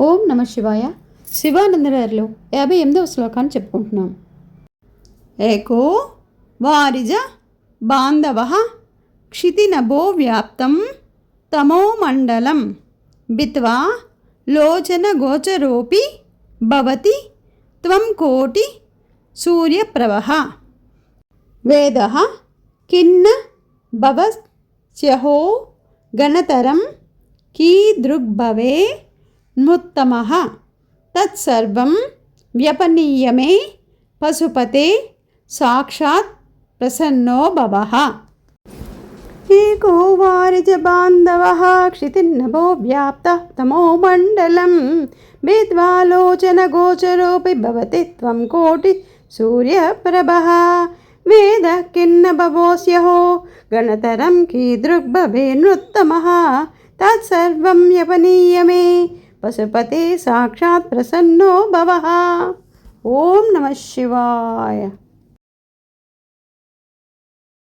ఓం నమ శివాయ. శివానందరారిలో యాభై ఎనిమిదవ శ్లోకాన్ని చెప్పుకుంటున్నాం. ఏకో వారిజ బాంధవ క్షితినభో వ్యాప్తం తమో మండలం బిత్వా లోచన గోచరోపి భవతి త్వం కోటి సూర్యప్రవహ. వేద కిన్న భవస్యహో గణతరం కీదృగ్భవే నుత్తమ తత్సర్వం వ్యపనీయమే పశుపతే సాక్షాత్ ప్రసన్నో భవ. ఏకో వారిజ బాంధవ క్షితిన్నభో వ్యాప్త తమో మండలం. విద్వాలోచన గోచరోపి భవతి త్వం కోటి సూర్యప్రభ. వేద కిన్న భవోస్యహో గణతరం కీదృగ్భవే నృత్తమ తత్సర్వం యపనీయమే పశుపతే సాక్షాత్ ప్రసన్నో భవ ఓం నమ శివాయ